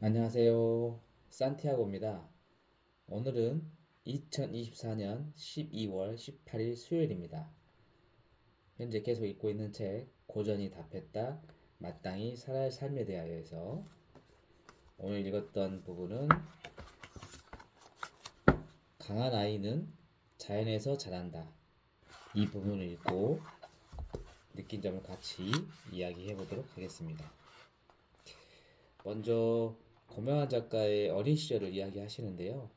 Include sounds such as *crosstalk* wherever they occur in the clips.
안녕하세요. 산티아고입니다. 오늘은 2024년 12월 18일 수요일입니다. 현재 계속 읽고 있는 책 고전이 답했다. 마땅히 살아야 할 삶에 대하여에서 오늘 읽었던 부분은 강한 아이는 자연에서 자란다. 이 부분을 읽고 느낀 점을 같이 이야기해 보도록 하겠습니다. 먼저 고명환 작가의 어린 시절을 이야기하시는데요.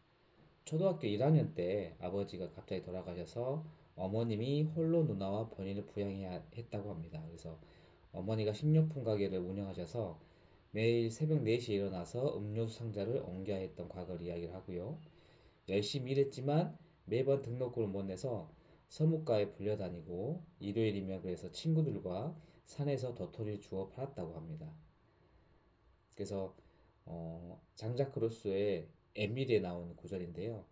초등학교 1학년 때 아버지가 갑자기 돌아가셔서 어머님이 홀로 누나와 본인을 부양해야 했다고 합니다. 그래서 어머니가 식료품 가게를 운영하셔서 매일 새벽 4시에 일어나서 음료수 상자를 옮겨야 했던 과거를 이야기를 하고요. 열심히 일했지만 매번 등록금을 못 내서 서무가에 불려다니고 일요일이면 그래서 친구들과 산에서 도토리를 주워 팔았다고 합니다. 그래서 어, 장자크 루소의 에밀리에 나온 구절인데요.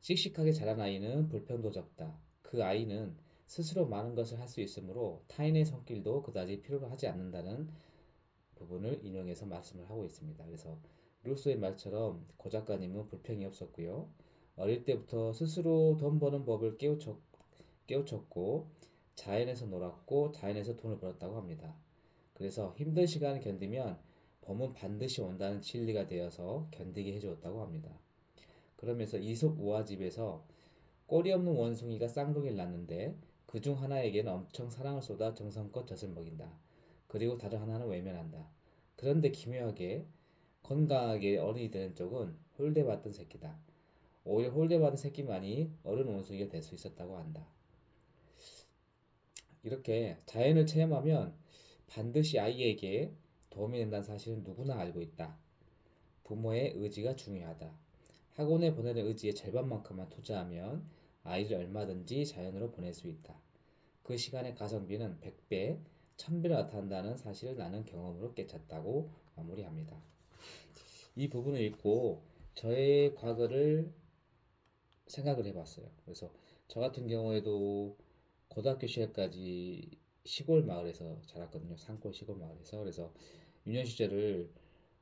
씩씩하게 자란 아이는 불평도 적다. 그 아이는 스스로 많은 것을 할 수 있으므로 타인의 손길도 그다지 필요로 하지 않는다는 부분을 인용해서 말씀을 하고 있습니다. 그래서 루소의 말처럼 고 작가님은 불평이 없었고요. 어릴 때부터 스스로 돈 버는 법을 깨우쳤, 깨우쳤고 자연에서 놀았고 자연에서 돈을 벌었다고 합니다. 그래서 힘든 시간을 견디면 범은 반드시 온다는 진리가 되어서 견디게 해주었다고 합니다. 그러면서 이솝 우화집에서 꼬리 없는 원숭이가 쌍둥이를 낳는데 그 중 하나에게는 엄청 사랑을 쏟아 정성껏 젖을 먹인다. 그리고 다른 하나는 외면한다. 그런데 기묘하게 건강하게 어른이 되는 쪽은 홀대받던 새끼다. 오히려 홀대받은 새끼만이 어른 원숭이가 될 수 있었다고 한다. 이렇게 자연을 체험하면 반드시 아이에게 도움이 된다는 사실은 누구나 알고 있다. 부모의 의지가 중요하다. 학원에 보내는 의지의 절반만큼만 투자하면 아이를 얼마든지 자연으로 보낼 수 있다. 그 시간의 가성비는 100배, 1000배로 나타난다는 사실을 나는 경험으로 깨쳤다고 마무리합니다. 이 부분을 읽고 저의 과거를 생각을 해봤어요. 그래서 저 같은 경우에도 고등학교 시절까지 시골 마을에서 자랐거든요. 산골 시골 마을에서. 그래서 유년 시절을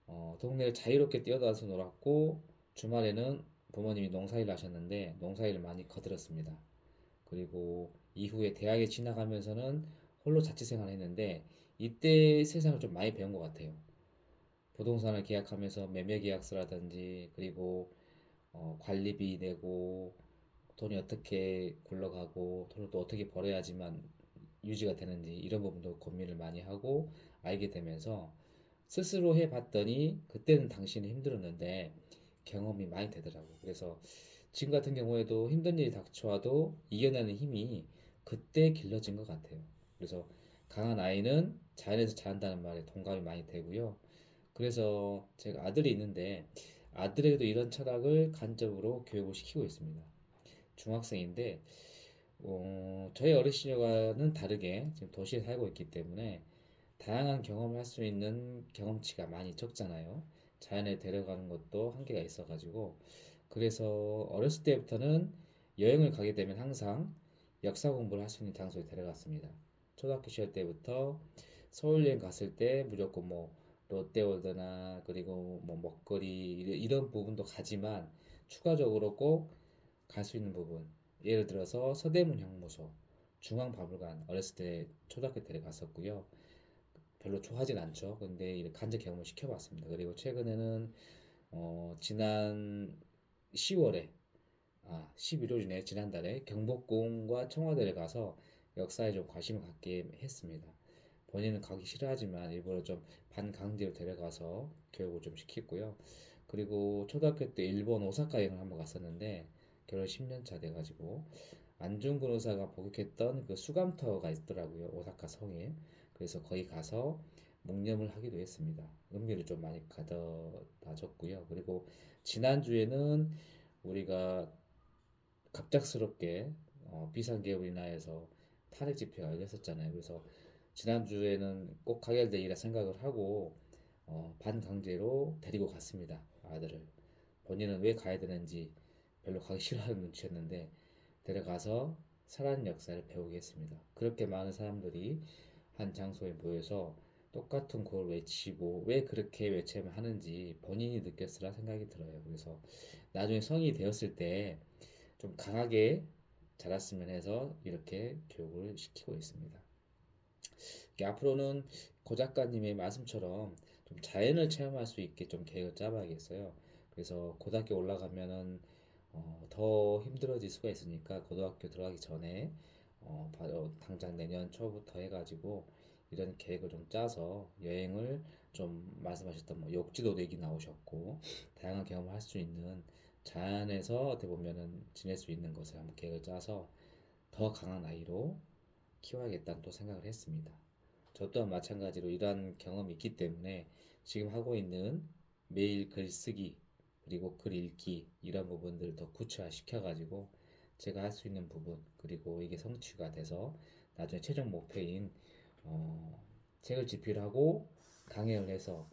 어, 동네를 자유롭게 뛰어다녀서 놀았고 주말에는 부모님이 농사일을 하셨는데 농사일을 많이 거들었습니다. 그리고 이후에 대학에 지나가면서는 홀로 자취생활을 했는데 이때 세상을 좀 많이 배운 것 같아요. 부동산을 계약하면서 매매 계약서라든지 그리고 어, 관리비 내고 돈이 어떻게 굴러가고 돈을 또 어떻게 벌어야지만 유지가 되는지 이런 부분도 고민을 많이 하고 알게 되면서 스스로 해봤더니 그때는 당신이 힘들었는데 경험이 많이 되더라고. 그래서 지금 같은 경우에도 힘든 일이 닥쳐와도 이겨내는 힘이 그때 길러진 것 같아요. 그래서 강한 아이는 자연에서 자란다는 말에 동감이 많이 되고요. 그래서 제가 아들이 있는데 아들에게도 이런 철학을 간접으로 교육을 시키고 있습니다. 중학생인데 어, 저희 시절과는 다르게 지금 도시에 살고 있기 때문에 다양한 경험을 할 수 있는 경험치가 많이 적잖아요. 자연에 데려가는 것도 한계가 있어가지고 그래서 어렸을 때부터는 여행을 가게 되면 항상 역사 공부를 할 수 있는 장소에 데려갔습니다. 초등학교 시절 때부터 서울 여행 갔을 때 무조건 뭐 롯데월드나 그리고 뭐 먹거리 이런 부분도 가지만 추가적으로 꼭 갈 수 있는 부분 예를 들어서 서대문 형무소, 중앙박물관 어렸을 때 초등학교 때 갔었고요. 별로 좋아하진 않죠. 근데 간접 경험을 시켜봤습니다. 그리고 최근에는 어, 지난 10월에 아 11월이네 지난달에 경복궁과 청와대를 가서 역사에 좀 관심을 갖게 했습니다. 본인은 가기 싫어하지만 일부러 좀 반강제로 데려가서 교육을 좀 시키고요. 그리고 초등학교 때 일본 오사카 여행을 한번 갔었는데 결혼 10년 차 돼가지고 안중근 의사가 복역했던 그 수감터가 있더라고요. 오사카 성에. 그래서 거기 가서 묵념을 하기도 했습니다. 음료를 좀 많이 가져다 줬고요. 그리고 지난주에는 우리가 갑작스럽게 어, 비상계엄으로 인하여서 탄핵 집회가 열렸었잖아요. 그래서 지난주에는 꼭 가야 되리라 생각을 하고 어, 반강제로 데리고 갔습니다. 아들을. 본인은 왜 가야 되는지 별로 가기 *laughs* 싫어하는 눈치였는데 데려가서 살아있는 역사를 배우게 했습니다. 그렇게 많은 사람들이 한 장소에 모여서 똑같은 걸 외치고 왜 그렇게 외쳐야만 하는지 본인이 느꼈으라 생각이 들어요. 그래서 나중에 성인이 되었을 때 좀 강하게 자랐으면 해서 이렇게 교육을 시키고 있습니다. 앞으로는 고 작가님의 말씀처럼 좀 자연을 체험할 수 있게 좀 계획을 짜봐야겠어요. 그래서 고등학교 올라가면은 어, 더 힘들어질 수가 있으니까 고등학교 들어가기 전에 어, 바로 당장 내년 초부터 해가지고 이런 계획을 좀 짜서 여행을 좀 말씀하셨던 뭐 욕지도 얘기 나오셨고 다양한 경험을 할 수 있는 자연에서 어떻게 보면은 지낼 수 있는 것을 한번 계획을 짜서 더 강한 아이로 키워야겠다는 또 생각을 했습니다. 저 또한 마찬가지로 이러한 경험이 있기 때문에 지금 하고 있는 매일 글쓰기 그리고 글 읽기 이런 부분들을 더 구체화 시켜가지고 제가 할 수 있는 부분 그리고 이게 성취가 돼서 나중에 최종 목표인 어, 책을 집필하고 강연을 해서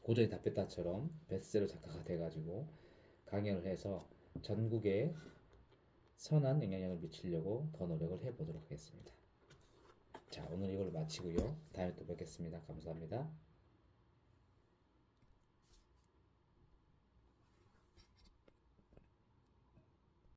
고전이 답했다처럼 베스트셀러 작가가 돼가지고 강연을 해서 전국에 선한 영향력을 미치려고 더 노력을 해보도록 하겠습니다. 자, 오늘 이걸로 마치고요. 다음에 또 뵙겠습니다. 감사합니다.